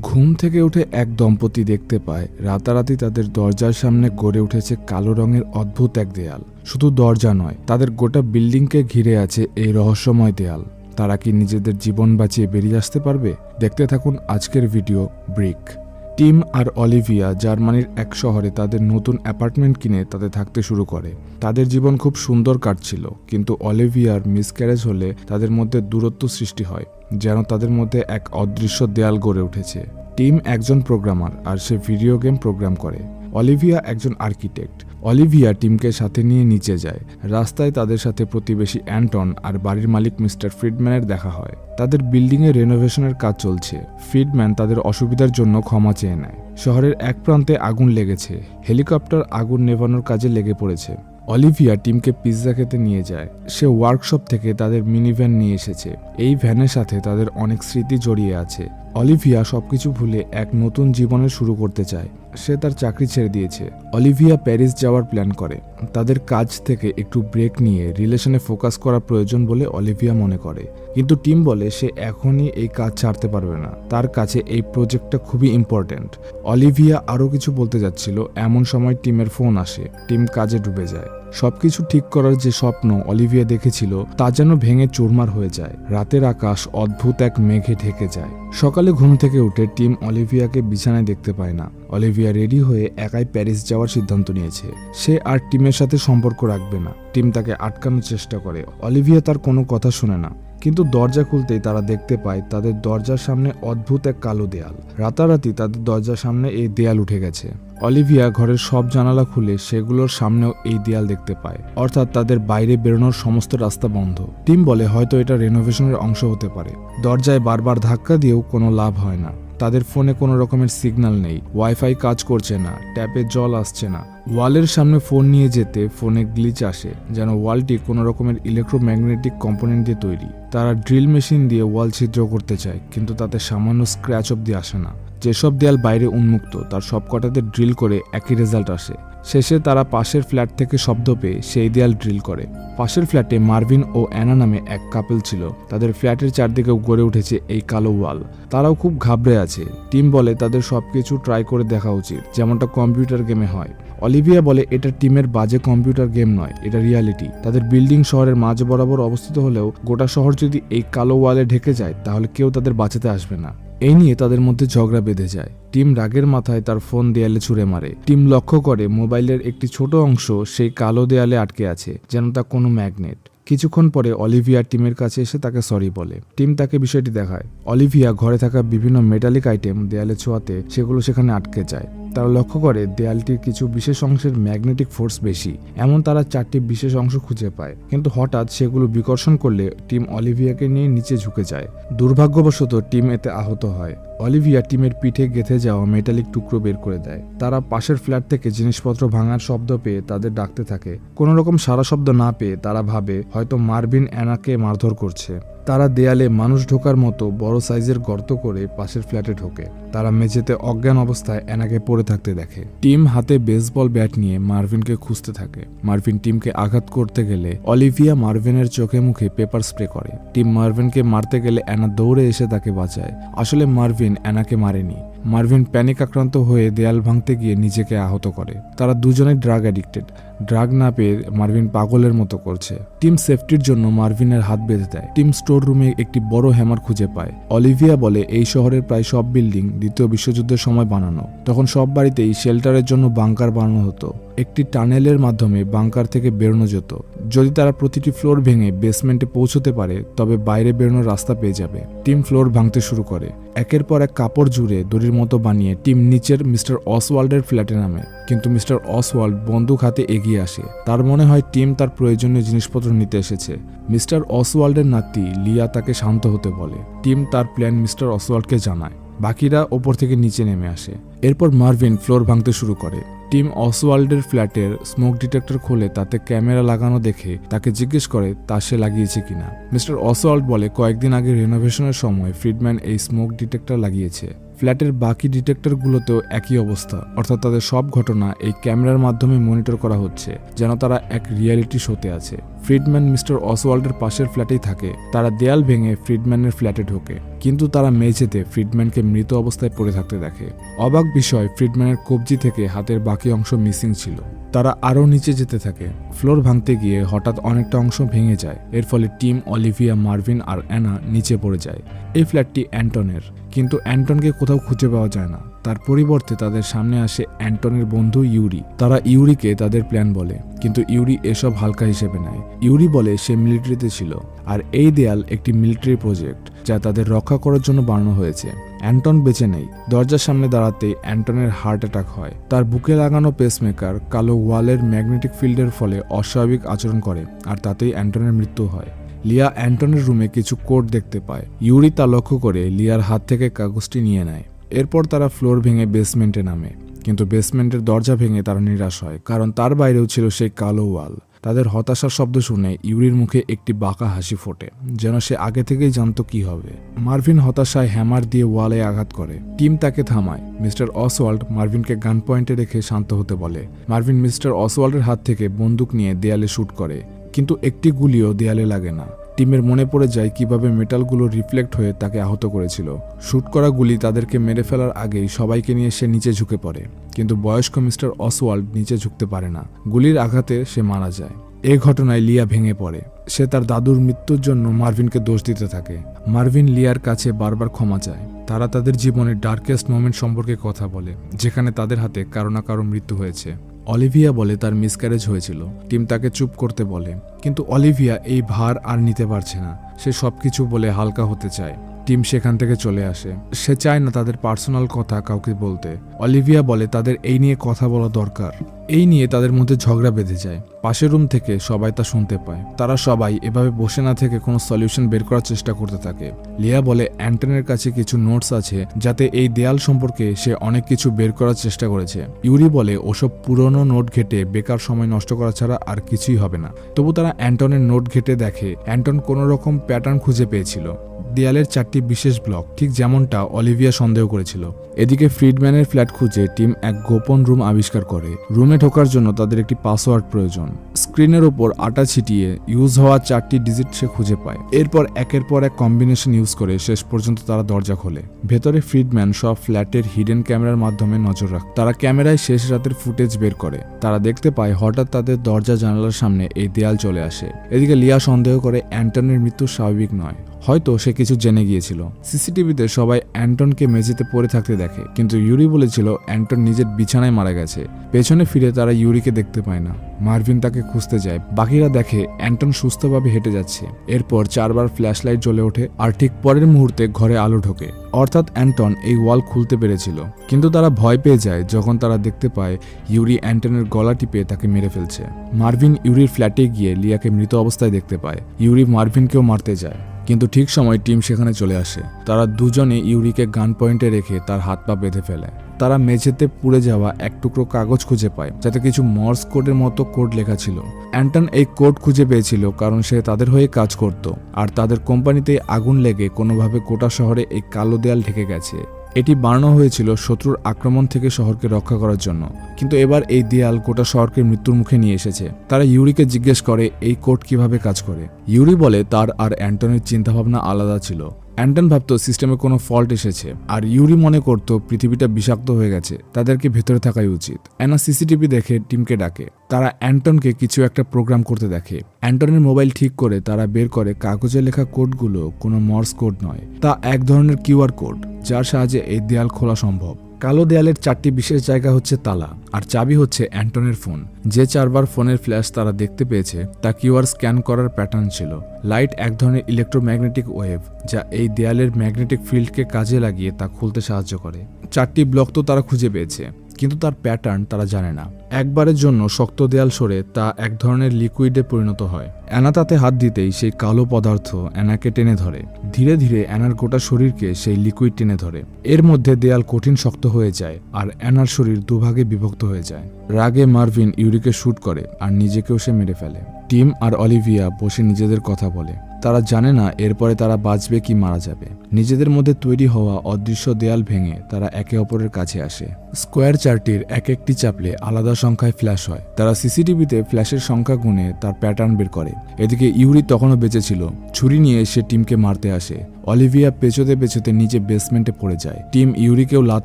ঘুম থেকে উঠে এক দম্পতি দেখতে পায়। রাতারাতি তাদের দরজার সামনে গড়ে উঠেছে কালো রঙের অদ্ভুত এক দেয়াল। শুধু দরজা নয়, তাদের গোটা বিল্ডিংকে ঘিরে আছে এই রহস্যময় দেয়াল। তারা কি নিজেদের জীবন বাঁচিয়ে বেরিয়ে আসতে পারবে? দেখতে থাকুন আজকের ভিডিও ব্রিক। টিম আর অলিভিয়া জার্মানির এক শহরে তাদের নতুন অ্যাপার্টমেন্ট কিনে তাতে থাকতে শুরু করে। তাদের জীবন খুব সুন্দর কাটছিল, কিন্তু অলিভিয়ার মিসক্যারেজ হলে তাদের মধ্যে দূরত্ব সৃষ্টি হয়, যেন তাদের মধ্যে এক অদৃশ্য দেয়াল গড়ে উঠেছে। টিম একজন প্রোগ্রামার আর সে ভিডিও গেম প্রোগ্রাম করে। অলিভিয়া একজন আর্কিটেক্ট। অলিভিয়া টিমকে সাথে নিয়ে নিচে যায়। রাস্তায় তাদের সাথে প্রতিবেশী অ্যান্টন আর বাড়ির মালিক মিস্টার ফ্রিডম্যানের দেখা হয়। তাদের বিল্ডিংয়ে রেনোভেশনের কাজ চলছে। ফ্রিডম্যান তাদের অসুবিধার জন্য ক্ষমা চেয়ে নেয়। শহরের এক প্রান্তে আগুন লেগেছে। হেলিকপ্টার আগুন নেভানোর কাজে লেগে পড়েছে। অলিভিয়া টিমকে পিৎজা খেতে নিয়ে যায়। সে ওয়ার্কশপ থেকে তাদের মিনি ভ্যান নিয়ে এসেছে। এই ভ্যানের সাথে তাদের অনেক স্মৃতি জড়িয়ে আছে। অলিভিয়া সবকিছু ভুলে এক নতুন জীবনের শুরু করতে চায়। সে তার চাকরি ছেড়ে দিয়েছে। অলিভিয়া প্যারিস যাওয়ার প্ল্যান করে। তাদের কাজ থেকে একটু ব্রেক নিয়ে রিলেশনে ফোকাস করা প্রয়োজন বলে অলিভিয়া মনে করে। কিন্তু টিম বলে সে এখনই এই কাজ ছাড়তে পারবে না। তার কাছে এই প্রজেক্টটা খুবই ইম্পর্ট্যান্ট। অলিভিয়া আরও কিছু বলতে যাচ্ছিল। এমন সময় টিমের ফোন আসে। টিম কাজে ডুবে যায়। সবকিছু ঠিক করার যে স্বপ্ন অলিভিয়া দেখেছিল, তা যেন ভেঙে চুরমার হয়ে যায়। রাতের আকাশ অদ্ভুত এক মেঘে ঢেকে যায়। সকালে ঘুম থেকে উঠে টিম অলিভিয়াকে বিছানায় দেখতে পায় না। অলিভিয়া রেডি হয়ে একাই প্যারিস যাওয়ার সিদ্ধান্ত নিয়েছে। সে আর টিমের সাথে সম্পর্ক রাখবে না। টিম তাকে আটকানোর চেষ্টা করে। অলিভিয়া তার কোনো কথা শুনে না। কিন্তু দরজা খুলতেই তারা দেখতে পায় তাদের দরজার সামনে অদ্ভুত এক কালো দেয়াল। রাতারাতি তাদের দরজার সামনে এই দেয়াল উঠে গেছে। অলিভিয়া ঘরের সব জানালা খুলে সেগুলোর সামনেও এই দেয়াল দেখতে পায়। অর্থাৎ তাদের বাইরে বেরোনোর সমস্ত রাস্তা বন্ধ। টিম বলে হয়তো এটা রেনোভেশনের অংশ হতে পারে। দরজায় বারবার ধাক্কা দিয়েও কোনো লাভ হয় না। তাদের ফোনে কোনো রকমের সিগন্যাল নেই। ওয়াইফাই কাজ করছে না, ট্যাপে জল আসছে না। ওয়ালের সামনে ফোন নিয়ে যেতে ফোনে গ্লিচ আসে, যেন ওয়ালটি কোনো রকমের ইলেকট্রোম্যাগনেটিক কম্পোনেন্ট দিয়ে তৈরি। তারা ড্রিল মেশিন দিয়ে ওয়াল ছিদ্র করতে চায়, কিন্তু তাতে সামান্য স্ক্র্যাচ অব্দি আসে না। যেসব দেয়াল বাইরে উন্মুক্ত, তার সবকটাতে ড্রিল করে একই রেজাল্ট আসে। শেষে তারা পাশের ফ্ল্যাট থেকে শব্দ পেয়ে সেই দেয়াল ড্রিল করে। পাশের ফ্ল্যাটে মার্ভিন ও অ্যানা নামে এক কাপল ছিল। তাদের ফ্ল্যাটের চারদিকেও গড়ে উঠেছে এই কালো ওয়াল। তারাও খুব ঘাবড়ে আছে। টিম বলে তাদের সবকিছু ট্রাই করে দেখা উচিত, যেমনটা কম্পিউটার গেমে হয়। অলিভিয়া বলে, এটা টিমের বাজে কম্পিউটার গেম নয়, এটা রিয়ালিটি। তাদের বিল্ডিং শহরের মাঝ বরাবর অবস্থিত হলেও গোটা শহর যদি এই কালো ওয়ালে ঢেকে যায়, তাহলে কেউ তাদের বাঁচাতে আসবে না। এই নিয়ে তাদের মধ্যে ঝগড়া বেঁধে যায়। টিম রাগের মাথায় তার ফোন দেয়ালে ছুঁড়ে মারে। টিম লক্ষ্য করে মোবাইলের একটি ছোট অংশ সেই কালো দেয়ালে আটকে আছে, যেন তা কোনো ম্যাগনেট। কিছুক্ষণ পরে অলিভিয়া টিমের কাছে এসে তাকে সরি বলে। টিম তাকে বিষয়টি দেখায়। অলিভিয়া ঘরে থাকা বিভিন্ন মেটালিক আইটেম দেয়ালে ছোঁয়াতে সেগুলো সেখানে আটকে যায়। তারা লক্ষ্য করে দেয়ালটির কিছু বিশেষ অংশের ম্যাগনেটিক ফোর্স বেশি, এমন তারা চারটি বিশেষ অংশ খুঁজে পায়। কিন্তু হঠাৎ সেগুলো বিকর্ষণ করলে টিম অলিভিয়াকে নিয়ে নিচে ঝুঁকে যায়। দুর্ভাগ্যবশত টিম এতে আহত হয়। অলিভিয়া টিমের পিঠে গেঁথে যাওয়া মেটালিক টুকরো বের করে দেয়। তারা পাশের ফ্ল্যাট থেকে জিনিসপত্র ভাঙার শব্দ পেয়ে তাদের ডাকতে থাকে। কোনো রকম সারা শব্দ না পেয়ে তারা ভাবে, হয়তো মার্ভিন অ্যানাকে মারধর করছে। তারা দেয়ালে মানুষ ঢোকার মতো বড় সাইজের গর্ত করে পাশের ফ্ল্যাটে ঢোকে। তারা মেঝেতে অজ্ঞান অবস্থায় অ্যানাকে পড়ে থাকতে দেখে। টিম হাতে বেসবল ব্যাট নিয়ে মার্ভিনকে খুঁজতে থাকে। মার্ভিন টিমকে আঘাত করতে গেলে অলিভিয়া মার্ভিনের চোখে মুখে পেপার স্প্রে করে। টিম মার্ভিনকে মারতে গেলে অ্যানা দৌড়ে এসে তাকে বাঁচায়। আসলে মার্ভিন অ্যানাকে মারেনি। মার্ভিন প্যানিক আক্রান্ত হয়ে দেয়াল ভাঙতে গিয়ে নিজেকে আহত করে। তারা দুজনেই ড্রাগ অ্যাডিক্টেড। ড্রাগ না পেয়ে মার্ভিন পাগলের মতো করছে। টিম সেফটির জন্য মার্ভিনের হাত বেঁধে দেয়। টিম স্টোর রুমে একটি বড় হ্যামার খুঁজে পায়। অলিভিয়া বলে, এই শহরের প্রায় সব বিল্ডিং দ্বিতীয় বিশ্বযুদ্ধের সময় বানানো। তখন সব বাড়িতেই শেল্টারের জন্য বাংকার বানানো হতো। একটি টানেলের মাধ্যমে বাংকার থেকে বেরোনো যেত। যদি তারা প্রতিটি ফ্লোর ভেঙে বেসমেন্টে পৌঁছতে পারে, তবে বাইরে বেরোনোর রাস্তা পেয়ে যাবে। টিম ফ্লোর ভাঙতে শুরু করে। একের পর এক কাপড় জুড়ে দড়ির মতো বানিয়ে টিম নিচের মিস্টার অসওয়াল্ডের ফ্ল্যাটে নামে। কিন্তু মিস্টার অসওয়াল্ড বন্দুক হাতে এগিয়ে আসে। তার মনে হয় টিম তার প্রয়োজনীয় জিনিসপত্র নিতে এসেছে। মিস্টার অসওয়াল্ডের নাতি লিয়া তাকে শান্ত হতে বলে। টিম তার প্ল্যান মিস্টার অসওয়াল্ডকে জানায়। বাকিরা ওপর থেকে নিচে নেমে আসে। এরপর মার্ভিন ফ্লোর ভাঙতে শুরু করে। টিম অসওয়াল্ডের ফ্ল্যাটের স্মোক ডিটেক্টর খুলে তাতে ক্যামেরা লাগানো দেখে তাকে জিজ্ঞেস করে, তা সে লাগিয়েছে কিনা মিস্টার অসওয়াল্ড বলে, কয়েকদিন আগে রেনোভেশনের সময় ফ্রিডম্যান এই স্মোক ডিটেক্টর লাগিয়েছে। ফ্ল্যাটের বাকি ডিটেক্টরগুলোতেও একই অবস্থা, অর্থাৎ তাদের সব ঘটনা এই ক্যামেরার মাধ্যমে মনিটর করা হচ্ছে, যেন তারা এক রিয়ালিটি শোতে আছে। ফ্রিডম্যান মিস্টার অসওয়াল্ডের পাশের ফ্ল্যাটেই থাকে, তারা দেয়াল ভেঙে ফ্রিডম্যানের ফ্ল্যাটে ঢোকে, কিন্তু তারা মেঝেতে ফ্রিডম্যানকে মৃত অবস্থায় পড়ে থাকতে দেখে। অবাক বিষয় ফ্রিডম্যানের কবজি থেকে হাতের বাকি অংশ মিসিং ছিল। তারা আরও নিচে যেতে থাকে। ফ্লোর ভাঙতে গিয়ে হঠাৎ অনেকটা অংশ ভেঙে যায়। এর ফলে টিম অলিভিয়া, মার্ভিন আর অ্যানা নিচে পড়ে যায়। এই ফ্ল্যাটটি অ্যান্টনের। কিন্তু অ্যান্টনকে কোথাও খুঁজে পাওয়া যায় না। তার পরিবর্তে তাদের সামনে আসে অ্যান্টনের বন্ধু ইউরি। তারা ইউরিকে তাদের প্ল্যান বলে। কিন্তু ইউরি এসব হালকা হিসেবে নেয়। ইউরি বলে সে মিলিটারিতে ছিল। আর এই দেয়াল একটি মিলিটারি প্রজেক্ট, যা তাদের রক্ষা করার জন্য বানানো হয়েছে। অ্যান্টন বেঁচে নেই। দরজার সামনে দাঁড়াতেই অ্যান্টনের হার্ট অ্যাটাক হয়। তার বুকে লাগানো পেসমেকার কালো ওয়ালের ম্যাগনেটিক ফিল্ডের ফলে অস্বাভাবিক আচরণ করে আর তাতেই অ্যান্টনের মৃত্যু হয়। লিয়া অ্যান্টনের রুমে কিছু কোড দেখতে পায়। ইউরি তা লক্ষ্য করে লিয়ার হাত থেকে কাগজটি নিয়ে নেয়। এরপর তারা ফ্লোর ভেঙে বেসমেন্টে নামে। কিন্তু বেসমেন্টের দরজা ভেঙে তারা নিরাশ হয়, কারণ তার বাইরেও ছিল সেই কালো ওয়াল। তাদের হতাশার শব্দ শুনে ইউরির মুখে একটি বাঁকা হাসি ফোটে, যেন সে আগে থেকেই জানত কি হবে। মার্ভিন হতাশায় হ্যামার দিয়ে ওয়ালে আঘাত করে। টিম তাকে থামায়। মিস্টার অসওয়াল্ড মার্ভিনকে গান পয়েন্টে রেখে শান্ত হতে বলে। মার্ভিন মিস্টার অসওয়াল্ডের হাত থেকে বন্দুক নিয়ে দেয়ালে শ্যুট করে, কিন্তু একটি গুলিও দেয়ালে লাগে না। টিমের মনে পড়ে যায় কীভাবে মেটালগুলো রিফ্লেক্ট হয়ে তাকে আহত করেছিল। শুট করা গুলি তাদেরকে মেরে ফেলার আগেই সবাইকে নিয়ে সে নিচে ঝুঁকে পড়ে। কিন্তু বয়স্ক মিস্টার অসওয়াল্ড নিচে ঝুঁকতে পারে না। গুলির আঘাতে সে মারা যায়। এ ঘটনায় লিয়া ভেঙে পড়ে। সে তার দাদুর মৃত্যুর জন্য মার্ভিনকে দোষ দিতে থাকে। মার্ভিন লিয়ার কাছে বারবার ক্ষমা চায়। তারা তাদের জীবনের ডার্কেস্ট মোমেন্ট সম্পর্কে কথা বলে, যেখানে তাদের হাতে কারও না কারও মৃত্যু হয়েছে। অলিভিয়া বলে তার মিসক্যারেজ হয়েছিল। টিম তাকে চুপ করতে বলে। কিন্তু অলিভিয়া এই ভার আর নিতে পারছে না। সে সবকিছু বলে হালকা হতে চায়। টিম সেখান থেকে চলে আসে। সে চায় না তাদের পার্সোনাল কথা কাউকে বলতে। অলিভিয়া বলে, তাদের এই নিয়ে কথা বলা দরকার। এই নিয়ে তাদের মধ্যে ঝগড়া বেঁধে যায়। পাশের রুম থেকে সবাই তা শুনতে পায়। তারা সবাই এভাবে বসে না থেকে কোনো সলিউশন বের করার চেষ্টা করতে থাকে। লিয়া বলে, অ্যান্টনের কাছে কিছু নোটস আছে যাতে এই দেয়াল সম্পর্কে সে অনেক কিছু বের করার চেষ্টা করেছে। ইউরি বলে, ওসব পুরনো নোট ঘেটে বেকার সময় নষ্ট করা ছাড়া আর কিছুই হবে না। তবু তারা অ্যান্টনের নোট ঘেটে দেখে, অ্যান্টন কোনো রকম প্যাটার্ন খুঁজে পেয়েছিল। দেয়ালের চারটি বিশেষ ব্লক, ঠিক যেমনটা অলিভিয়া সন্দেহ করেছিল। এদিকে ফ্রিডম্যানের ফ্ল্যাট খুঁজে টিম এক গোপন রুম আবিষ্কার করে। রুমে ঢোকার জন্য তাদের একটি পাসওয়ার্ড প্রয়োজন। স্ক্রিনের ওপর আটা ছিটিয়ে ইউজ হওয়া চারটি ডিজিট সে খুঁজে পায়। এরপর একের পর এক কম্বিনেশন ইউজ করে শেষ পর্যন্ত তারা দরজা খোলে। ভেতরে ফ্রিডম্যান সব ফ্ল্যাটের হিডেন ক্যামেরার মাধ্যমে নজর রাখ তারা ক্যামেরায় শেষ রাতের ফুটেজ বের করে। তারা দেখতে পায় হঠাৎ তাদের দরজা জানালার সামনে এই দেয়াল চলে আসে। এদিকে লিয়া সন্দেহ করে অ্যান্টনের মৃত্যু স্বাভাবিক নয়। হয়তো সে কিছু জেনে গিয়েছিল। সিসিটিভিতে সবাই অ্যান্টনকে মেঝেতে পড়ে থাকতে দেখে, কিন্তু ইউরি বলেছিল অ্যান্টন নিজের বিছানায় মারা গেছে। পেছনে ফিরে তারা ইউরিকে দেখতে পায় না। মার্ভিন তাকে খুঁজতে যায়। বাকিরা দেখে অ্যান্টন সুস্থভাবে হেঁটে যাচ্ছে। এরপর চারবার ফ্ল্যাশ লাইট জ্বলে ওঠে আর ঠিক পরের মুহূর্তে ঘরে আলো ঢোকে। অর্থাৎ অ্যান্টন এই ওয়াল খুলতে পেরেছিল। কিন্তু তারা ভয় পেয়ে যায় যখন তারা দেখতে পায় ইউরি অ্যান্টনের গলা টিপে তাকে মেরে ফেলছে। মার্ভিন ইউরির ফ্ল্যাটে গিয়ে লিয়াকে মৃত অবস্থায় দেখতে পায়। ইউরি মার্ভিনকেও মারতে যায়। কিন্তু ঠিক সময় টিম সেখানে চলে আসে। তারা দুজনে ইউরিকে গান পয়েন্টে রেখে তার হাত পা বেঁধে ফেলে। তারা মেঝেতে পুড়ে যাওয়া এক টুকরো কাগজ খুঁজে পায়, যাতে কিছু মর্স কোডের মতো কোড লেখা ছিল। অ্যান্টন এই কোড খুঁজে পেয়েছিল কারণ সে তাদের হয়ে কাজ করত, আর তাদের কোম্পানিতে আগুন লেগে কোনোভাবে কোটা শহরে এই কালো দেয়াল ঢেকে গেছে। এটি বানানো হয়েছিল শত্রুর আক্রমণ থেকে শহরকে রক্ষা করার জন্য। কিন্তু এবার এই দেয়াল গোটা শহরকে মৃত্যুর মুখে নিয়ে এসেছে। তারা ইউরিকে জিজ্ঞেস করে, এই কোড কীভাবে কাজ করে? ইউরি বলে, তার আর অ্যান্টনির চিন্তাভাবনা আলাদা ছিল। অ্যান্টন ভাবত সিস্টেমে কোনো ফল্ট এসেছে, আর ইউরি মনে করত পৃথিবীটা বিষাক্ত হয়ে গেছে, তাদেরকে ভেতরে থাকাই উচিত। অ্যানা সিসিটিভি দেখে টিমকে ডাকে। তারা অ্যান্টনকে কিছু একটা প্রোগ্রাম করতে দেখে। অ্যান্টনের মোবাইল ঠিক করে তারা বের করে কাগজে লেখা কোডগুলো কোনো মর্স কোড নয়, তা এক ধরনের কিউআর কোড, যার সাহায্যে এই দেয়াল খোলা সম্ভব। কালো দেয়ালের চারটি বিশেষ জায়গা হচ্ছে তালা, আর চাবি হচ্ছে অ্যান্টনের ফোন। যে চারবার ফোনের ফ্ল্যাশ তারা দেখতে পেয়েছে, তা কিউআর স্ক্যান করার প্যাটার্ন ছিল। লাইট এক ধরনের ইলেকট্রোম্যাগনেটিক ওয়েভ, যা এই দেয়ালের ম্যাগনেটিক ফিল্ডকে কাজে লাগিয়ে তা খুলতে সাহায্য করে। চারটি ব্লক তো তারা খুঁজে পেয়েছে। কিন্তু তার প্যাটার্ন তারা জানে না। একবারের জন্য শক্ত দেয়াল সরে তা এক ধরনের লিকুইডে পরিণত হয়। অ্যানা তাতে হাত দিতেই সেই কালো পদার্থ অ্যানাকে টেনে ধরে। ধীরে ধীরে অ্যানার গোটা শরীরকে সেই লিকুইড টেনে ধরে। এর মধ্যে দেয়াল কঠিন শক্ত হয়ে যায় আর অ্যানার শরীর দুভাগে বিভক্ত হয়ে যায়। রাগে মার্ভিন ইউরিকে শ্যুট করে আর নিজেকেও সে মেরে ফেলে। টিম আর অলিভিয়া বসে নিজেদের কথা বলে। তারা জানে না এরপরে তারা বাঁচবে কি মারা যাবে। নিজেদের মধ্যে তৈরি হওয়া অদৃশ্য দেয়াল ভেঙে তারা একে অপরের কাছে আসে। স্কোয়ার চারটির এক একটি চাপলে আলাদা সংখ্যায় ফ্ল্যাশ হয়। তারা সিসিটিভিতে ফ্ল্যাশের সংখ্যা গুণে তার প্যাটার্ন বের করে। এদিকে ইউরি তখনও বেঁচে ছিল। ছুরি নিয়ে সে টিমকে মারতে আসে। অলিভিয়া পেছোতে পেছোতে নিচে বেসমেন্টে পড়ে যায়। টিম ইউরিকেও লাত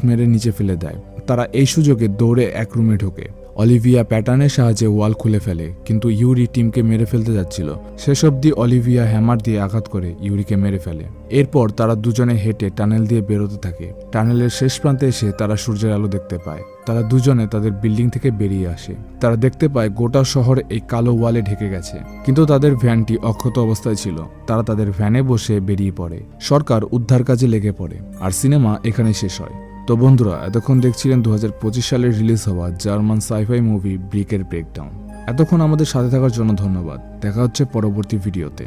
মেরে নিচে ফেলে দেয়। তারা এই সুযোগে দৌড়ে এক রুমে ঢোকে। অলিভিয়া প্যাটার্নের সাহায্যে ওয়াল খুলে ফেলে, কিন্তু ইউরি টিমকে মেরে ফেলতে যাচ্ছিল। শেষ অবধি অলিভিয়া হ্যামার দিয়ে আঘাত করে ইউরিকে মেরে ফেলে। এরপর তারা দুজনে হেঁটে টানেল দিয়ে বেরোতে থাকে। টানেলের শেষ প্রান্তে এসে তারা সূর্যের আলো দেখতে পায়। তারা দুজনে তাদের বিল্ডিং থেকে বেরিয়ে আসে। তারা দেখতে পায় গোটা শহর এই কালো ওয়ালে ঢেকে গেছে। কিন্তু তাদের ভ্যানটি অক্ষত অবস্থায় ছিল। তারা তাদের ভ্যানে বসে বেরিয়ে পড়ে। সরকার উদ্ধার কাজে লেগে পড়ে, আর সিনেমা এখানে শেষ হয়। তো বন্ধুরা, এতক্ষণ দেখছিলেন দু হাজার পঁচিশ সালে রিলিজ হওয়া জার্মান সাইফাই মুভি ব্রিকের ব্রেকডাউন। এতক্ষণ আমাদের সাথে থাকার জন্য ধন্যবাদ। দেখা হচ্ছে পরবর্তী ভিডিওতে।